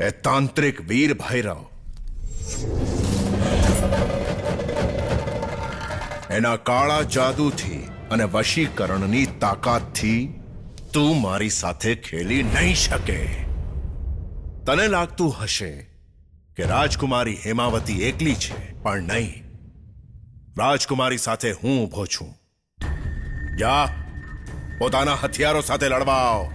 એ તાંત્રિક વીર ભૈરવ. એના કાળા જાદુથી અને વશીકરણની તાકાતથી તું મારી સાથે ખેલી નહીં શકે. તને લાગતું હશે કે રાજકુમારી હેમાવતી એકલી છે, પણ નહીં. રાજકુમારી સાથે હું ઊભો છું. જા, પોતાના હથિયારો સાથે લડવા આવ.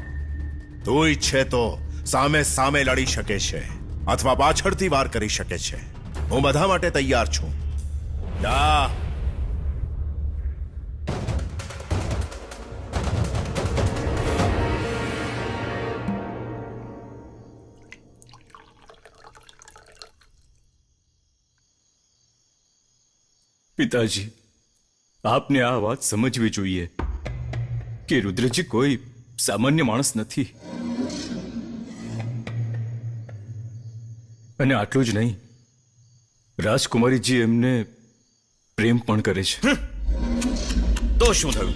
તું ઈચ્છે તો સામે સામે લડી શકે છે અથવા પાછળથી વાર કરી શકે છે. હું બધા માટે તૈયાર છું. જા પિતાજી, આપને આ વાત સમજવી જોઈએ કે રુદ્રજી કોઈ સામાન્ય માણસ નથી. અને આટલું જ નહીં. રાજકુમારીજી એમને પ્રેમ પણ કરે છે. તો શું થયું?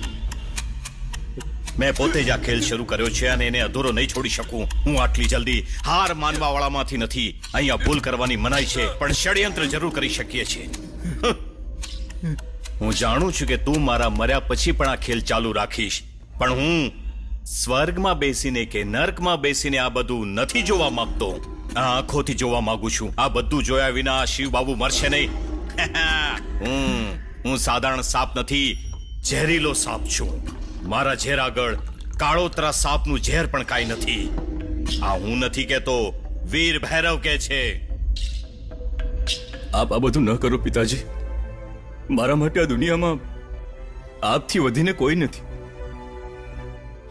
મેં પોતે જ આ ખેલ શરૂ કર્યો છે અને એને અધૂરો નહીં છોડી શકું. હું આટલી જલ્દી હાર માનવા વાળામાંથી નથી. અહીંયા ભૂલ કરવાની મનાઈ છે, પણ ષડયંત્ર જરૂર કરી શકીએ છીએ. હું જાણું છું કે તું મારા મર્યા પછી પણ આ ખેલ ચાલુ રાખીશ. પણ હું સ્વર્ગમાં બેસીને કે નર્કમાં બેસીને આ બધું નથી જોવા માંગતો. આ આંખોથી જોવા માંગુ છું. આ બધું જોયા વિના શિવ બાબુ મરશે નહીં. હું હું સાધારણ સાપ નથી ઝેરીલો સાપ છું. મારા ઝેર આગળ કાળોતરા સાપનું ઝેર પણ કાંઈ નથી. આ હું નથી કેતો વીર ભૈરવ કે છે. આપ આ બધું ન કરો પિતાજી. મારા માટે આ દુનિયામાં આપથી વધીને કોઈ નથી.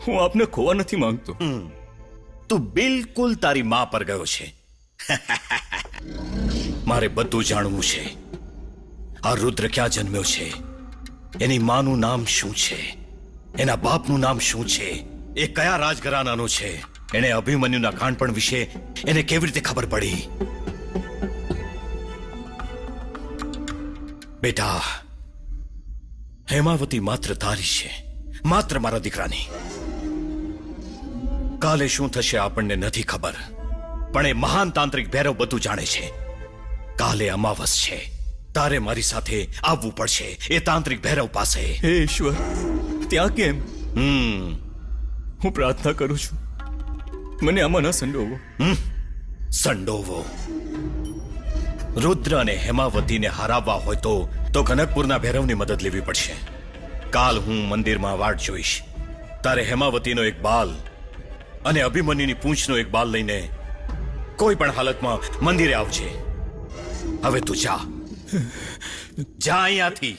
હું આપને ખોવા નથી માંગતો. તું બિલકુલ તારી માં પર ગયો છે. મારે બધું જાણવું છે. આ રુદ્ર ક્યાં જન્મ્યો છે? એની માનું નામ શું છે? એના બાપનું નામ શું છે? એ કયા રાજઘરાનાનો છે? એને અભિમન્યુના કાંડપણ વિશે એને કેવી રીતે ખબર પડી? બેટા, હેમાવતી માત્ર તારી છે. માત્ર મારા દીકરાની. કાલે શું થશે આપણને નથી ખબર. પણ એ મહાન તાંત્રિક ભૈરવ બધું જાણે છે. કાલે અમાવસ છે. તારે મારી સાથે આવવું પડશે. એ તાંત્રિક ભૈરવ પાસે. હે ઈશ્વર ત્યાં કેમ? હમ. હું પ્રાર્થના કરું છું. મને આમાં ન સંડોવો. સંડોવો. રુદ્ર અને હેમાવતીને હરાવવા હોય તો તો કનકપુરના ભૈરવની મદદ લેવી પડશે. કાલ હું મંદિરમાં વાટ જોઈશ. તારે હેમાવતીનો એક બાલ અને અભિમન્યુની પૂંછનો એક બાલ લઈને કોઈ પણ હાલતમાં મંદિરે આવજે. હવે તું જા. જા અહીંયાથી.